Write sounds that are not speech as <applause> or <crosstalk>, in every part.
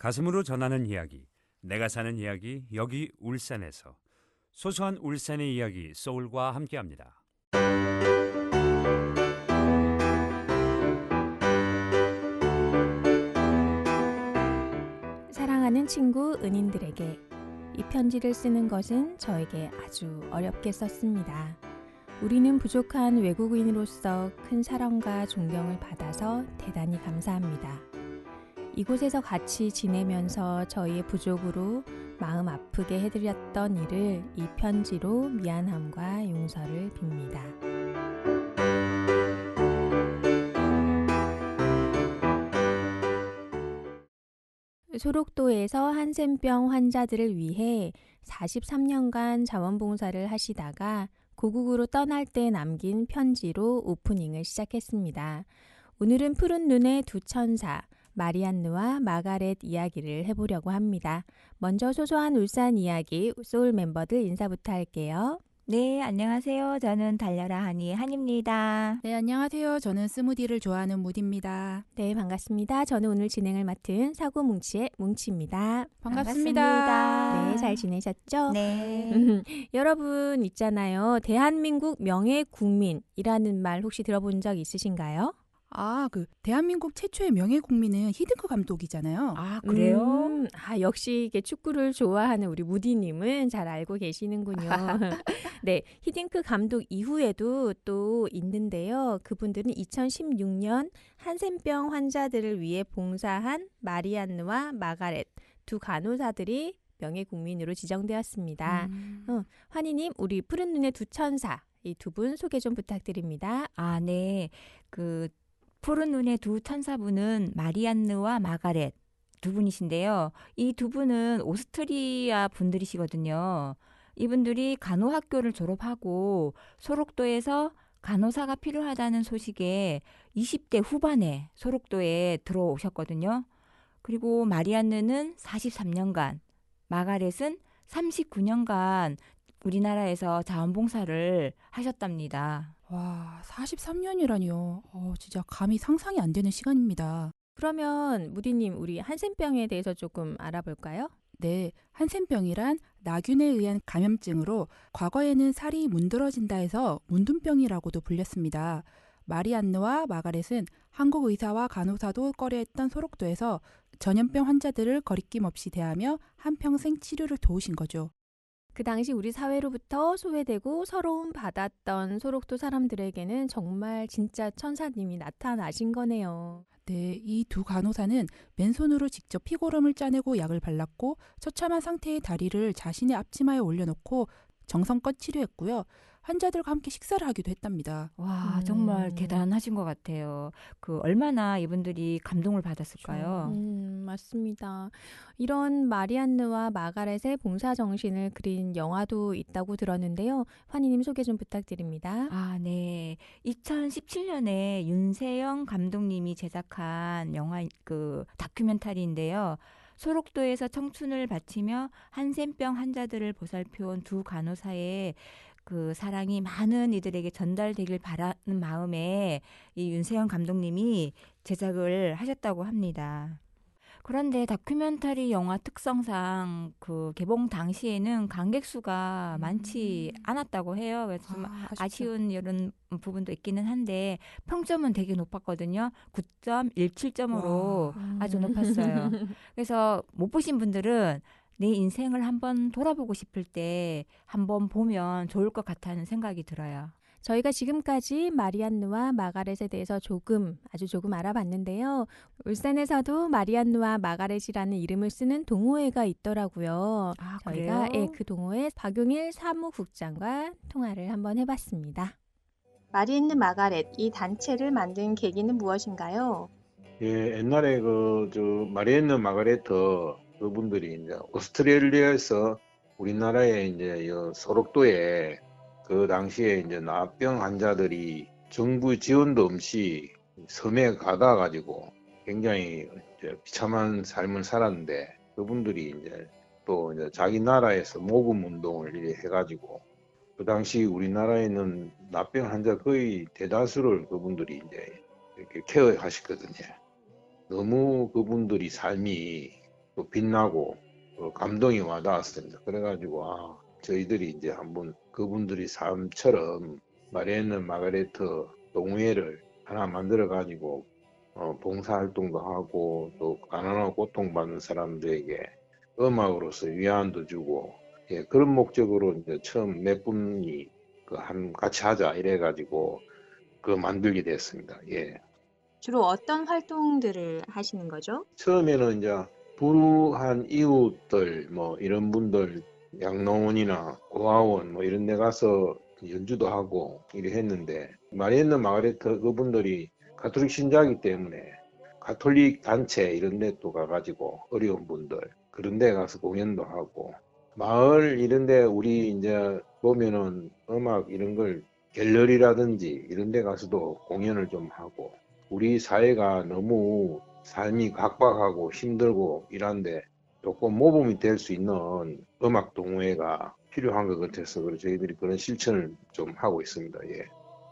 가슴으로 전하는 이야기, 내가 사는 이야기 여기 울산에서 소소한 울산의 이야기 소울과 함께합니다. 사랑하는 친구 은인들에게 이 편지를 쓰는 것은 저에게 아주 어렵게 썼습니다. 우리는 부족한 외국인으로서 큰 사랑과 존경을 받아서 대단히 감사합니다. 이곳에서 같이 지내면서 저희의 부족으로 마음 아프게 해드렸던 일을 이 편지로 미안함과 용서를 빕니다. 소록도에서 한센병 환자들을 위해 43년간 자원봉사를 하시다가 고국으로 떠날 때 남긴 편지로 오프닝을 시작했습니다. 오늘은 푸른 눈의 두 천사, 마리안느와 마가렛 이야기를 해보려고 합니다. 먼저 소소한 울산 이야기 소울 멤버들 인사부터 할게요. 네, 안녕하세요. 저는 달려라 하니 한입니다. 네, 안녕하세요. 저는 스무디를 좋아하는 무디입니다. 네, 반갑습니다. 저는 오늘 진행을 맡은 사고 뭉치의 뭉치입니다. 반갑습니다. 반갑습니다. 네, 잘 지내셨죠? 네. 음, <laughs> 여러분 있잖아요. 대한민국 명예 국민이라는 말 혹시 들어본 적 있으신가요? 아, 그 대한민국 최초의 명예 국민은 히딩크 감독이잖아요. 아, 그래요? 음, 아, 역시 이게 축구를 좋아하는 우리 무디님은 잘 알고 계시는군요. <laughs> <laughs> 네, 히딩크 감독 이후에도 또 있는데요. 그분들은 2016년 한센병 환자들을 위해 봉사한 마리안느와 마가렛 두 간호사들이 명예 국민으로 지정되었습니다. 음. 어, 환희님, 우리 푸른 눈의 두 천사 이 두 분 소개 좀 부탁드립니다. 아, 네. 그 푸른 눈의 두 천사분은 마리안느와 마가렛 두 분이신데요. 이 두 분은 오스트리아 분들이시거든요. 이분들이 간호학교를 졸업하고 소록도에서 간호사가 필요하다는 소식에 20대 후반에 소록도에 들어오셨거든요. 그리고 마리안느는 43년간, 마가렛은 39년간 우리나라에서 자원봉사를 하셨답니다. 와, 43년이라니요. 어, 진짜 감히 상상이 안 되는 시간입니다. 그러면 무디님, 우리 한센병에 대해서 조금 알아볼까요? 네, 한센병이란 나균에 의한 감염증으로 과거에는 살이 문드러진다 해서 문둥병이라고도 불렸습니다. 마리안느와 마가렛은 한국 의사와 간호사도 꺼려했던 소록도에서 전염병 환자들을 거리낌 없이 대하며 한평생 치료를 도우신 거죠. 그 당시 우리 사회로부터 소외되고 서러움 받았던 소록도 사람들에게는 정말 진짜 천사님이 나타나신 거네요. 네, 이 두 간호사는 맨손으로 직접 피고름을 짜내고 약을 발랐고 처참한 상태의 다리를 자신의 앞치마에 올려놓고 정성껏 치료했고요. 환자들과 함께 식사를 하기도 했답니다. 와, 음. 정말 대단하신 것 같아요. 그 얼마나 이분들이 감동을 받았을까요? 음, 맞습니다. 이런 마리안느와 마가렛의 봉사 정신을 그린 영화도 있다고 들었는데요. 환희님 소개 좀 부탁드립니다. 아, 네. 2017년에 윤세영 감독님이 제작한 영화 그 다큐멘터리인데요. 소록도에서 청춘을 바치며 한센병 환자들을 보살펴온 두 간호사의 그 사랑이 많은 이들에게 전달되길 바라는 마음에 이 윤세영 감독님이 제작을 하셨다고 합니다. 그런데 다큐멘터리 영화 특성상 그 개봉 당시에는 관객 수가 많지 않았다고 해요. 그래서 좀 아. 아쉬운 이런 부분도 있기는 한데 평점은 되게 높았거든요. 9.17점으로 아주 음. 높았어요. <laughs> 그래서 못 보신 분들은 내 인생을 한번 돌아보고 싶을 때 한번 보면 좋을 것 같다는 생각이 들어요. 저희가 지금까지 마리안느와 마가렛에 대해서 조금 아주 조금 알아봤는데요. 울산에서도 마리안느와 마가렛이라는 이름을 쓰는 동호회가 있더라고요. 아, 저희가 예, 그 동호회 박용일 사무국장과 통화를 한번 해봤습니다. 마리안느 마가렛 이 단체를 만든 계기는 무엇인가요? 예, 옛날에 그, 저, 마리엔느 마가레트 그분들이 이제 오스트레일리아에서 우리나라에 이제 여 소록도에 그 당시에 이제 나병 환자들이 정부 지원도 없이 섬에 가다 가지고 굉장히 비참한 삶을 살았는데 그분들이 이제 또 이제 자기 나라에서 모금 운동을 해가지고 그 당시 우리나라에는 나병 환자 거의 대다수를 그분들이 이제 이렇게 케어하셨거든요. 너무 그분들이 삶이 또 빛나고 어, 감동이 와닿았습니다. 그래가지고 아 저희들이 이제 한번 그분들이 삶처럼 마리앤느 마가레트 동호회를 하나 만들어 가지고 어, 봉사활동도 하고 또 가난하고 고통받는 사람들에게 음악으로서 위안도 주고 예, 그런 목적으로 이제 처음 몇 분이 그 한 같이 하자 이래 가지고 그 만들게 됐습니다. 예. 주로 어떤 활동들을 하시는 거죠? 처음에는 이제 불우한 이웃들 뭐 이런 분들 양농원이나 고아원 뭐 이런 데 가서 연주도 하고 이래 했는데 마리엔느 마가레트 그분들이 가톨릭 신자이기 때문에 가톨릭 단체 이런 데 또 가가지고 어려운 분들 그런 데 가서 공연도 하고 마을 이런 데 우리 이제 보면은 음악 이런 걸 갤러리라든지 이런 데 가서도 공연을 좀 하고 우리 사회가 너무 삶이 각박하고 힘들고 이런데 조금 모범이 될 수 있는 음악 동호회가 필요한 것 같아서 그래서 저희들이 그런 실천을 좀 하고 있습니다. 예.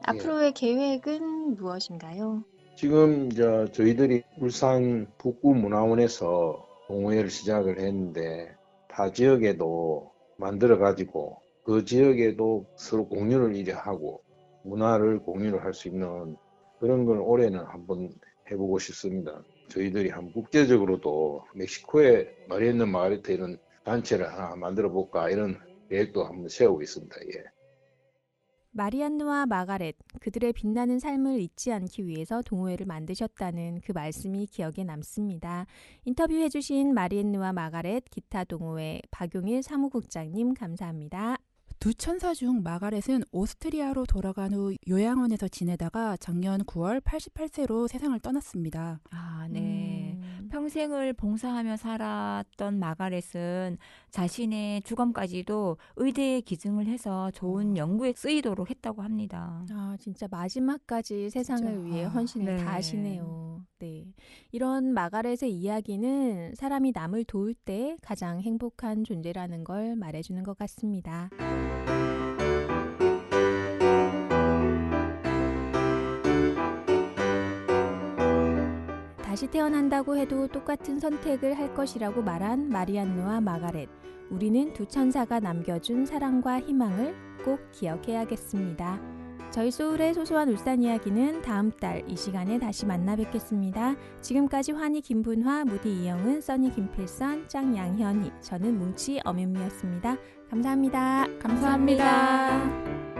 앞으로의 계획은 무엇인가요? 지금 이제 저희들이 울산 북구 문화원에서 동호회를 시작을 했는데 타 지역에도 만들어 가지고 그 지역에도 서로 공유를 이래 하고 문화를 공유를 할 수 있는 그런 걸 올해는 한번 해보고 싶습니다. 저희들이 한 국제적으로도 멕시코에 마리엔느 마가레트 이런 단체를 하나 만들어 볼까 이런 계획도 한번 세우고 있습니다. 예. 마리안느와 마가렛, 그들의 빛나는 삶을 잊지 않기 위해서 동호회를 만드셨다는 그 말씀이 기억에 남습니다. 인터뷰해주신 마리엔느와 마가렛 기타 동호회 박용일 사무국장님 감사합니다. 두 천사 중 마가렛은 오스트리아로 돌아간 후 요양원에서 지내다가 작년 9월 88세로 세상을 떠났습니다. 아, 네. 음, 평생을 봉사하며 살았던 마가렛은 자신의 주검까지도 의대에 기증을 해서 좋은 연구에 쓰이도록 했다고 합니다. 아, 진짜 마지막까지 세상을 진짜, 위해 아, 헌신을 네. 다하시네요. 네. 이런 마가렛의 이야기는 사람이 남을 도울 때 가장 행복한 존재라는 걸 말해주는 것 같습니다. 다시 태어난다고 해도 똑같은 선택을 할 것이라고 말한 마리안느와 마가렛. 우리는 두 천사가 남겨준 사랑과 희망을 꼭 기억해야겠습니다. 저희 소울의 소소한 울산 이야기는 다음 달 이 시간에 다시 만나 뵙겠습니다. 지금까지 환희 김분화, 무디 이영은, 써니 김필선, 짱 양현희, 저는 뭉치 엄윤미였습니다. 감사합니다. 감사합니다.